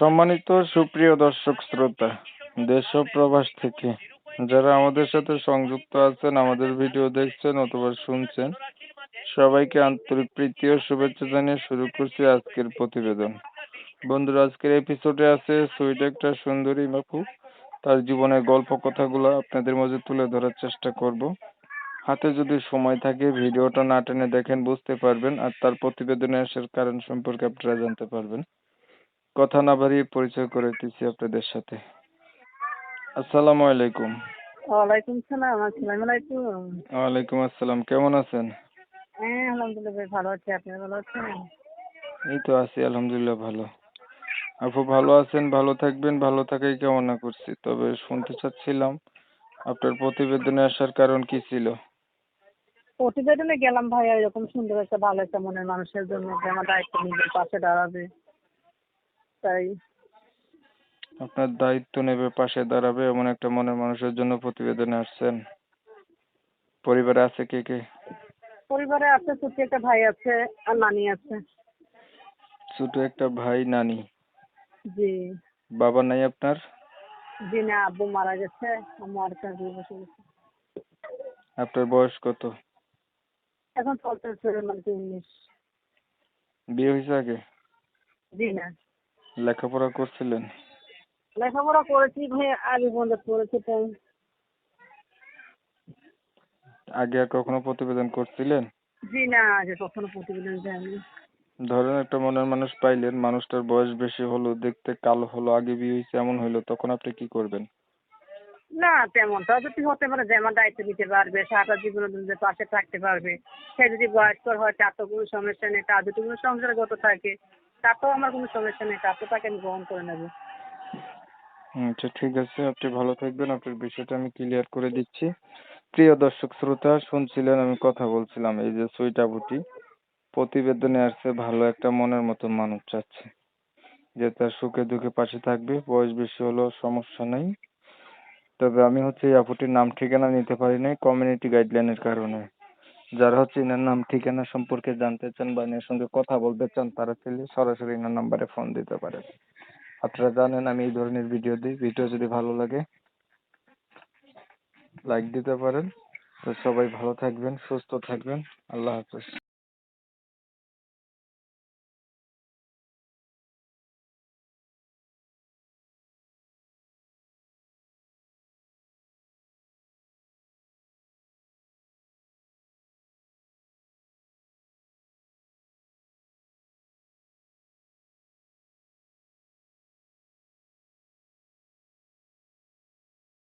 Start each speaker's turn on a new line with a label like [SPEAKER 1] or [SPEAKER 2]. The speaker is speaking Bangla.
[SPEAKER 1] সম্মানিত সুপ্রিয় দর্শক শ্রোতা, দেশ ও প্রবাস থেকে যারা আমাদের সাথে সংযুক্ত আছেন, আমাদের ভিডিও দেখছেন অথবা শুনছেন, সবাইকে আন্তরিক প্রীতি ও শুভেচ্ছা জানিয়ে শুরু করছি আজকের প্রতিবেদন। বন্ধুরা, আজকের এপিসোডে আছে সুইট একটা সুন্দরী বাপু। তার জীবনের গল্প কথাগুলো আপনাদের মাঝে তুলে ধরার চেষ্টা করব। হাতে যদি সময় থাকে, ভিডিওটা না টেনে দেখেন, বুঝতে পারবেন। আর তার প্রতিবেদনে আসার কারণ সম্পর্কে আপনারা জানতে পারবেন। কথা না বাড়িয়ে পরিচয় করে দিচ্ছি আপনাদের সাথে। আসসালামু আলাইকুম।
[SPEAKER 2] ওয়ালাইকুম সালাম আসসালামু আলাইকুম।
[SPEAKER 1] ওয়ালাইকুম আসসালাম কেমন আছেন?
[SPEAKER 2] হ্যাঁ আলহামদুলিল্লাহ বেশ ভালো আছি আপনি ভালো আছেন?
[SPEAKER 1] এই তো আছি আলহামদুলিল্লাহ ভালো। আপু ভালো আছেন ভালো থাকবেন ভালো থাকাই কামনা করছি তবে শুনতে চাচ্ছিলাম আপনার প্রতিবেদনে আসার কারণ কি ছিল?
[SPEAKER 2] প্রতিবেদনে গেলাম ভাই এরকম সুন্দর একটা ভালো একটা মনের মানুষের জন্য যে আমার দায়িত্ব নিজের পাশে দাঁড়াবে। তাই।
[SPEAKER 1] আপনার দায়িত্ব নেবে পাশে দাঁড়াবে এমন একটা মনের মানুষের জন্য প্রতিবেদনে আসছেন। পরিবারে আছে কে কে?
[SPEAKER 2] পরিবারে আছে ছোট একটা ভাই আছে আর নানি আছে।
[SPEAKER 1] ছোট একটা ভাই নানি।
[SPEAKER 2] জি।
[SPEAKER 1] বাবা নাই আপনার?
[SPEAKER 2] জি না আব্বু মারা গেছে আমার কাছে বসে গেছে।
[SPEAKER 1] আপনার বয়স কত?
[SPEAKER 2] এখন চলতেছে মানে উনিশ
[SPEAKER 1] বিয়ে হয়েছে আগে?
[SPEAKER 2] জি না।
[SPEAKER 1] লেখাপড়া করছিলেন?
[SPEAKER 2] লেখাপড়া করেছি ভাই আগে পর্যন্ত করেছি
[SPEAKER 1] আগে আর কখনো প্রতিবেদন করছিলেন?
[SPEAKER 2] জি না আগে কখনো প্রতিবেদন দেয়নি।
[SPEAKER 1] ধরেন একটা মনের মানুষ পাইলেন মানুষটার বয়স বেশি হলো দেখতে কালো হলো আগে বিয়ে হয়েছে এমন হইল তখন আপনি কি করবেন?
[SPEAKER 2] না তেমনটা যদি হতে পারে যে আমার দায়িত্ব নিতে পারবে, সারাটা জীবন পাশে থাকতে পারবে, সে যদি বয়স্কর হয়, তার তো কোনো সমস্যা নেই, তার যদি কোনো সংসারগত থাকে তাতেও আমার কোনো সমস্যা নেই তাতে তাকে আমি গ্রহণ করে নেব।
[SPEAKER 1] আচ্ছা ঠিক আছে, আপনি ভালো থাকবেন, আপনার বিষয়টা আমি ক্লিয়ার করে দিচ্ছি। প্রিয় দর্শক, শ্রোতা, শুনছিলেন আমি কথা বলছিলাম, এই যে সুইটা বুটি প্রতিবেদনে আসছে, ভালো একটা মনের মতো মানুষ চাচ্ছে। যে তার সুখে দুঃখে পাশে থাকবে, বয়স বেশি হলেও সমস্যা নেই। তবে আমি হচ্ছে এই আপুটির নাম ঠিকানা নিতে পারি নাই কমিউনিটি গাইডলাইনের কারণে। যারা হচ্ছে এনার নাম ঠিকানা সম্পর্কে জানতে চান বা এনার সঙ্গে কথা বলতে চান, তারা চাইলে সরাসরি এনার নাম্বারে ফোন দিতে পারেন। আপনারা জানেন আমি এই ধরনের ভিডিও দিই। ভিডিও যদি ভালো লাগে লাইক দিতে পারেন। তো সবাই ভালো থাকবেন, সুস্থ থাকবেন। আল্লাহ হাফেজ।